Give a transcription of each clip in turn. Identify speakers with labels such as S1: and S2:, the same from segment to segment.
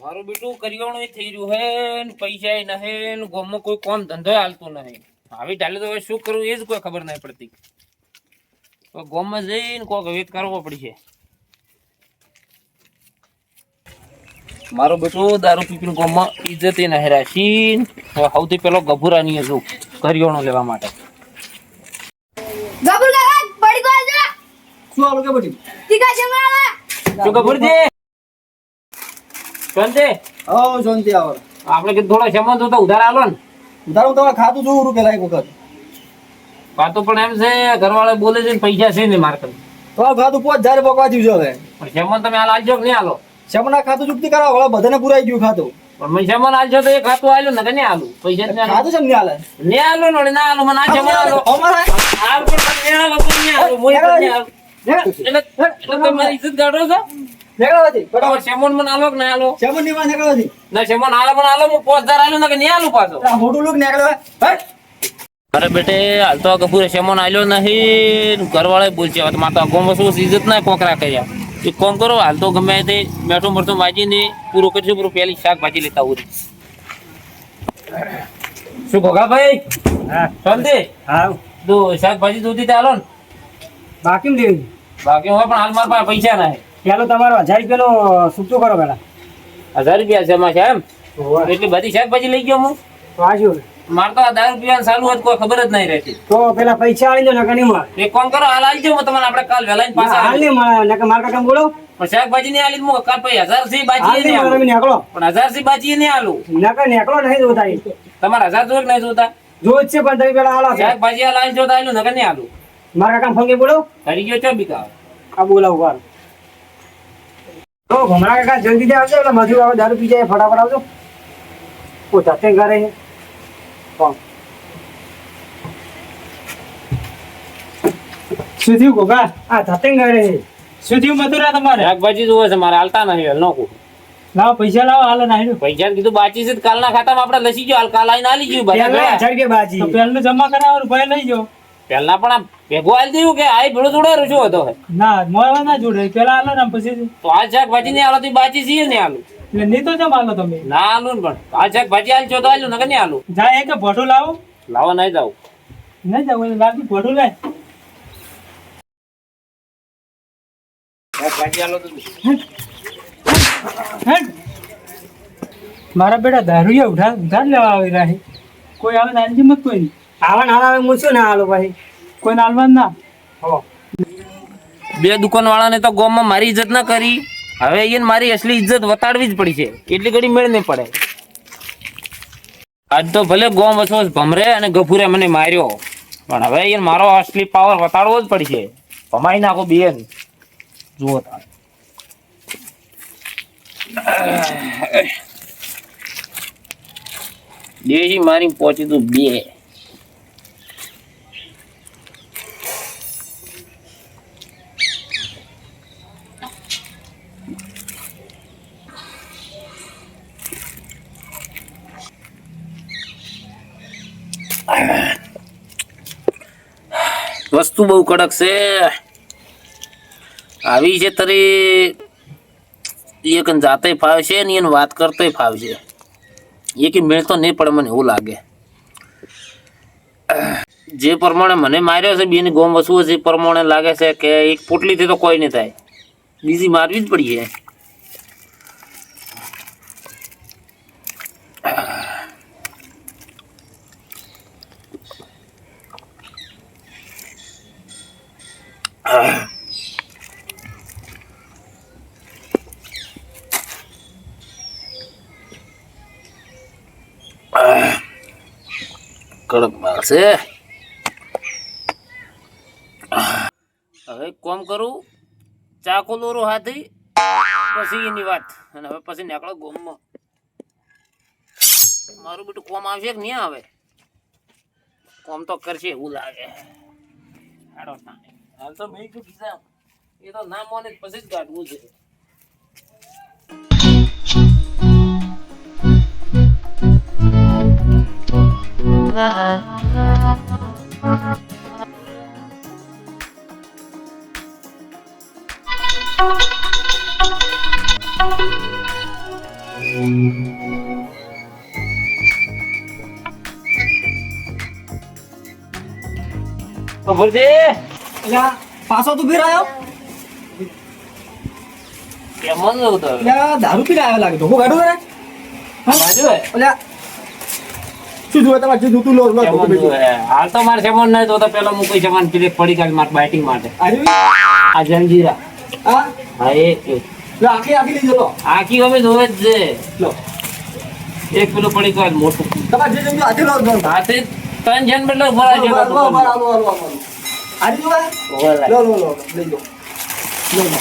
S1: મારું બેટું કરિયાણું થઈ રહ્યું હે ને પૈસા ય નહે ને ગામમાં કોઈ કોમ ધંધો હાલતો નહીં. આવી ઢાલે તો હવે શું કરવું એ જ કોઈ ખબર નહીં પડતી. તો ગામમાં જઈને કોઈક વેત કરવો પડશે. મારો બેટું દારૂ પીપીને ગામમાં ઇજ્જત એ નહીં રાખી હવે સૌથી પેલો ગભુરાની છું કરિયાણું લેવા માટે.
S2: શું
S1: ગભુરજી? શાંતિ?
S2: હો શાંતિ આવો.
S1: આપણે કે થોડા સંબંધ તો ઉધાર આલો ને.
S2: તારું તમારે ખાતું જોઉં રૂ પેલા એક વખત.
S1: વાતો પણ એમ છે ઘરવાળા બોલે છે પૈસા છે ને મારે તો
S2: આ ખાતું પાંચ હજાર પકવા છે હવે.
S1: પણ શેમન તમે હાલ આલજો કે નહીં હાલો?
S2: શમના ખાતું ચૂકતી કરાવો હવે બધાને પુરાઈ ગયું ખાતું.
S1: પણ મેં શેમન આલજો તો એ ખાતું આલ્યું ને કે નહીં આલું. પૈસા નહીં
S2: ખાતું છે ને હાલે
S1: નહીં આલો ને ના આલું મને આ શેમન આલો.
S2: અમારા?
S1: આ પણ મને નહીં આલો તો નહીં આલું. હું પણ આલું. એટલે તમારી ઇજ્જત ગાડો છો?
S2: નીકળવાથી
S1: બરાબર? શેમન મને આલો કે નહીં આલો?
S2: શમનની માં નીકળવાથી.
S1: ના શેમન આલો પણ આલો હું પાંચ હજાર આલ્યું ને કે નહીં આલું પાછો?
S2: મોટું લોક નીકળવા. હટ
S1: અરે બેટે હાલ તો કપૂર શેમન આલ્યો નહીં. ઘરવાળા બોલશે હવે માતા ગોમ વસ્તુ ઇજ્જત ના કોકરા કર્યા. એક કોમ કરો હાલ તો ગમે તે મેઠું મરતું વાંચીને પૂરું કરીશું પૂરું પેલી શાકભાજી લેતા આવું. શું ભોગાભાઈ
S3: હા.
S1: શાંતિ?
S3: હા
S1: તો શાકભાજી દૂધી ચાલો ને?
S3: બાકી લેવી
S1: બાકી હોય પણ હાલ મારા પાસે પૈસા ના
S3: પેલો તમારો હજાર રૂપિયાનો સૂકતું કરો પેલા
S1: હજાર રૂપિયા છે એમાં છે એમ? એટલી બધી શાકભાજી લઈ ગયો હું?
S3: તો
S1: મારે તો આ રૂપિયા ચાલુ કોઈ ખબર જ નહીં રહેતી.
S3: તો પેલા પૈસા આવી દો નકા નહીં મળે.
S1: એક કામ કરો હાલ આવી જાઓ તમને આપણે કાલ વેલા પાછા
S3: હાલ નહીં મળે નકા માર કાકા બોલો.
S1: પણ શાકભાજી નહીં આલી હું કાલ પછી હજાર
S3: હાલ
S1: બાજી
S3: નહીં
S1: નહીં આલું.
S3: નીકળો.
S1: પણ હજારથી બાજી નહીં આલું.
S3: નકા નીકળો નહીં જોતા
S1: તમારે હજાર જોવે કે નહીં જોતા?
S3: જો છે પણ તમે પેલા હાલો
S1: શાકભાજી આ લાઈન જોતા આલું નહીં આલું.
S3: મારા કામ ફોન બોલો.
S1: કરી ગયો ચો બીકા
S3: આ બોલાવું વાર ભમરા કાકા જલ્દી આવજો એટલે મજૂર આવે દારૂ પી જાય ફટાફટ આવજો. ઓ જાતે ઘરે શું થયું ગોગા? આ થતે ઘરે શું થયું મધુરા તમારે?
S1: શાકભાજી જોવે છે મારે હાલતા નહીં હાલ
S3: લાવો પૈસા લાવો હાલ નાઈ
S1: પૈસા કીધું બાચી છે તો કાલના ખાતામાં આપણે લસી ગયો હાલ કાલ આવીને આલી ગયું ભાઈ.
S3: હજાર રૂપિયા બાજી
S4: પહેલું જમા કરાવવાનું ભાઈ લઈ જાઓ
S1: પહેલા પણ ભેગું આલી દીધું કે આ ભેળું જોડાયું શું હતો?
S4: ના મોવા ના જોડે પેલા આલો ને પછી
S1: તો આ શાકભાજી ને આલો તો બાજી છીએ ને આલુ.
S4: એટલે નહીં તો જમ આલો તમે.
S1: ના આલું ને પણ. આ શાકભાજી આલી છો તો આલું નગર નહીં આલું.
S4: જાય એક ભોટું લાવો.
S1: લાવો નહીં જાવ
S4: નહીં જાવ એટલે લાગી ભોટું લાય.
S1: આલો તો
S4: મારા બેટા દારૂ ઉઠા ઉધાર લેવા આવી રહ્યા છે. કોઈ આવે દારૂ મત કોઈ નહીં.
S3: આવા ના આવે હું શું ના હાલો ભાઈ?
S4: કોઈ નાલવાન ના?
S1: બે દુકાન વાળાને તો ગોમમાં મારી ઇજ્જત ના કરી. હવે એને મારી અસલી ઇજ્જત વતાડવી જ પડી છે એટલી ઘડી મેળ નહીં પડે. આજ તો ભલે ગોમ વસો ભમરે અને ગફુરે મને માર્યો. પણ હવે એને મારો અસલી પાવર વતાડવો જ પડશે. ભમાઈ નાખો બેન. જુઓ તારે. દેશી મારી પહોંચી તું બે. વસ્તુ બહુ કડક છે. આવી છે તરી એક જાતે ફાવે છે ને એને વાત કરતોય ફાવશે એ કે મેળ તો નહીં પડે મને એવું લાગે. જે પ્રમાણે મને માર્યો છે, બેની ગોમ વસવું છે, એ પ્રમાણે લાગે છે કે એક પોટલીથી તો કોઈ નહીં થાય. બીજી મારવી જ પડી છે. કડક માલ હવે કોમ કરું, ચાકો દોરો હાથી પછી એની વાત. અને હવે પછી નીકળો ગોમમાં. મારું બેટું કોમ આવશે કે નહીં આવે? કોમ તો કરશે એવું લાગે. હાલ. તો મેં કીધું એ તો ના મોને પછી જ કાઢવું છે. ગભરજે
S2: એટલે પાછો તું ફેર આવ્યો
S1: કેમન જવું તો
S2: એટલે દારૂ પીને આવ્યો લાગે તો. હું ગાડું રે
S1: બાજુ હે
S2: શું જોવે તમારે? જે જોતું લો લો
S1: કેમન
S2: ધોકો
S1: જુએ. હાલ તો મારે કેમન નહીં તો તો પેલા હું કોઈ કેમન પડી કાઢ મારે બાઇટિંગ માટે. આ જંજીરા.
S2: હા?
S1: હા એક એક.
S2: આખી આખી લઈ લો
S1: આખી હવે જોવે જ છે.
S2: લો.
S1: એક પેલું પડી કાઢ મોટું.
S2: તમારે જે આજે લો
S1: ત્રણ જણ બેટલો ભરા જો
S2: લો, લો, લો, લઈ લો. લો લો.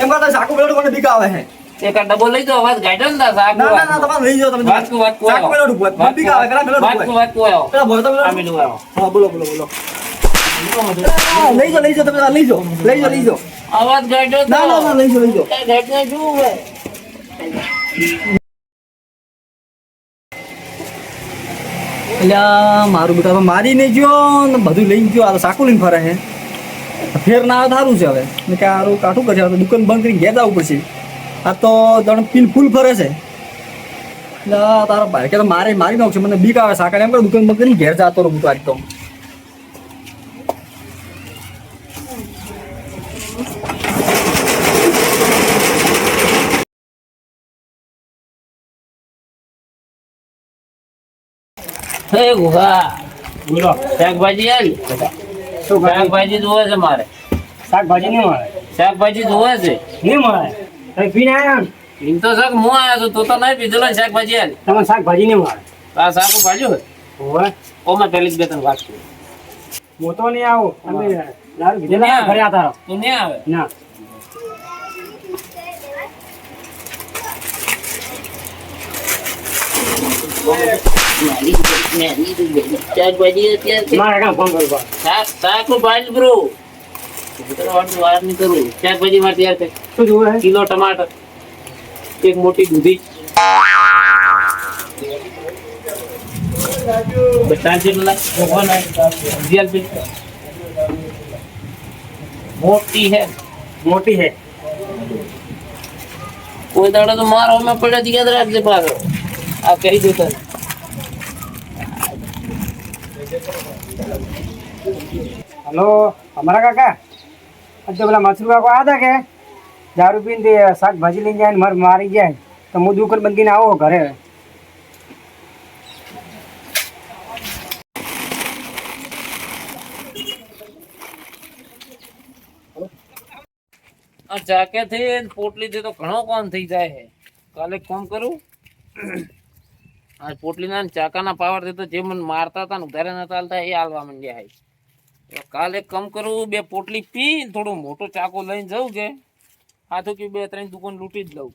S2: એમ કરતા સાકુ બેડું કોને બીક આવે છે
S1: એક ડબો લઈ જાઓ અવાજ ગાઈડો ને સાકુ
S2: ના ના ના તમારે લઈ જાઓ તમે
S1: વાત કો વાત કો
S2: સાકુ બેડું ઉપર મને બીક આવે પેલા
S1: વાત કો વાત કો આવો.
S2: પેલા ભરતો
S1: આ
S2: બેડું.
S1: નું આવો.
S2: હા બોલો બોલો બોલો. લઈ જાઓ લઈ જાઓ તમે લઈ જાઓ. લઈ જાઓ લઈ જાઓ.
S1: અવાજ ગાઈડો
S2: ના ના ના લઈ જાઓ લઈ જાઓ.
S1: ગાઈડ ને જુએ
S2: એટલે મારું બેટા મારી નહીં ગયો ને બધું લઈ ગયો, આ સાકુ લઈને ફરે છે. ફેર ના આવે સારું છે હવે. ને કે આરું કાઠું કરશે તો દુકાન બંધ કરીને ઘેર જવું પડશે. આ તો દણ પીલ ફૂલ ફરે છે. એટલે તારા ભાઈ કે મારે, મારી નાખશે મને બીક આવે, સાકર એમ કરે દુકાન બંધ કરીને ઘેર જતો રહું હું તો આજ તો.
S1: હે ગુહા.
S3: બોલો
S1: શાકભાજી આવી
S3: શું
S1: શાકભાજી જોવે છે મારે.
S3: શાકભાજી નહીં મળે?
S1: શાકભાજી જોવે છે.
S3: નહીં મળે? તમે પીને આવ્યા
S1: એમ તો શાક હું આવ્યો છું તું તો નહીં પીધેલો શાકભાજી આવી
S3: તમને શાકભાજી નહીં મળે?
S1: આ શાક ભાજ્યું હોય? ઓમાં પેલી જ બે ત્રણ વાત કરું.
S3: હું તો નહીં આવું. તમે દારૂ પીધેલા ઘરે આતા
S1: તું નહીં આવે?
S3: ના.
S1: શાકભાજી અત્યારે
S3: મારે કામ ફોન કરવો.
S1: શાક શાકનું ભાજ બ્રો વાર નહીં કરું. શાકભાજી માં તૈયાર છે
S3: શું જોવે? છે
S1: કિલો ટમાટર. એક મોટી દૂધી. બધા જેટલા ભગવાન જીયાલ બી. મોટી હે.
S3: મોટી છે
S1: કોઈ દાડો તો મારો અમે પડ્યો યાદ રાખજે પાછો. આ કહી દો તને.
S3: હલો, અમારા કાકા? આજે પેલા મસરૂ કાકો આવ્યા કે? દારૂ પીને શાકભાજી લઈને જાય મારે મારી જાય તો હું દુકાન બંધીને આવો ઘરે.
S1: આ ચાકે થી પોટલી થી તો ઘણો કોમ થઈ જાય છે. કાલે કોમ કરું? આ પોટલી ના ચાકાના પાવરથી તો જે મને મારતા હતા ને ઉધારે નતા ચાલતા એ હાલવા માંડ્યા તો કાલે કામ કરું, બે પોટલી પી, થોડું મોટો ચાકો લઈને જવું કે હાથું કે બે ત્રણ દુકાન લૂંટી જ લઉં.